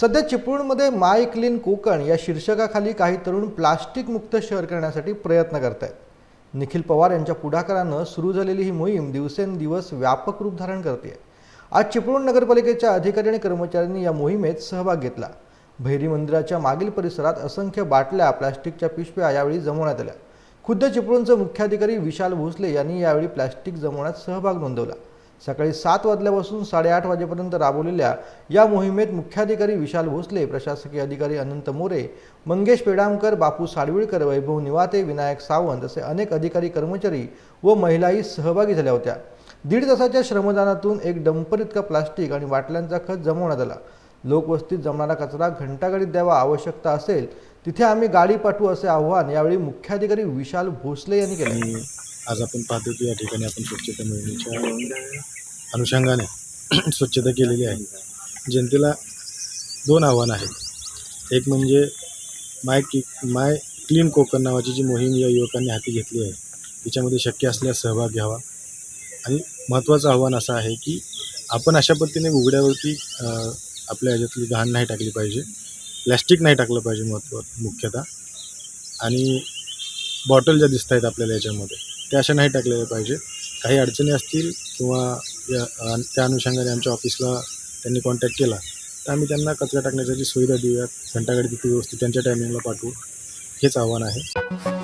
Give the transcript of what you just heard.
सध्या चिपळूणमध्ये माय क्लीन कोकण या शीर्षकाखाली काही तरुण प्लास्टिक मुक्त शहर करण्यासाठी प्रयत्न करत आहेत निखिल पवार यांच्या पुढाकारानं सुरू झालेली ही मोहीम दिवसेंदिवस व्यापक रूप धारण करते आज चिपळूण नगरपालिकेच्या अधिकारी आणि कर्मचाऱ्यांनी या मोहिमेत सहभाग घेतला. भैरी मंदिराच्या मागील परिसरात असंख्य बाटल्या प्लास्टिकच्या पिशव्या यावेळी जमवण्यात आल्या. खुद्द चिपळूणचे मुख्याधिकारी विशाल भोसले यांनी यावेळी प्लास्टिक जमवण्यात सहभाग नोंदवला. सकाळी सात वाजल्यापासून साडेआठ वाजेपर्यंत राबवलेल्या या मोहिमेत मुख्याधिकारी विशाल भोसले प्रशासकीय अधिकारी अनंत मोरे मंगेश पेडामकर बापू साडविळकर वैभव निवाते विनायक सावंत असे अनेक अधिकारी कर्मचारी व महिलाही सहभागी झाल्या होत्या. दीड तासाच्या श्रमदानातून एक डंपर इतका प्लास्टिक आणि बाटल्यांचा खत जमवण्यात आला. लोकवस्तीत जमणारा कचरा घंटागाडीत द्यावा आवश्यकता असेल तिथे आम्ही गाडी पाठवू असे आव्हान यावेळी मुख्याधिकारी विशाल भोसले यांनी केले. आज आपण पाहतो की या ठिकाणी आपण स्वच्छता मोहिमेच्या अनुषंगाने स्वच्छता केलेली आहे. जनतेला दोन आव्हानं आहेत. एक म्हणजे माय की माय क्लीन कोकण नावाची जी मोहीम या युवकांनी हाती घेतली आहे तिच्यामध्ये शक्य असल्यास सहभाग घ्यावा. आणि महत्त्वाचं आव्हान असं आहे की आपण अशा पद्धतीने उघड्यावरती आपल्या ह्याच्यातली घाण नाही टाकली पाहिजे. प्लॅस्टिक नाही टाकलं पाहिजे महत्त्व मुख्यतः. आणि बॉटल ज्या दिसत आहेत आपल्याला याच्यामध्ये त्या अशा नाही टाकलेल्या पाहिजे. काही अडचणी असतील किंवा या त्या अनुषंगाने आमच्या ऑफिसला त्यांनी कॉन्टॅक्ट केला तर आम्ही त्यांना कचरा टाकण्याची सुविधा देऊयात घंटागाडी तिथे व्यवस्थित त्यांच्या टायमिंगला पाठवू हेच आव्हान आहे.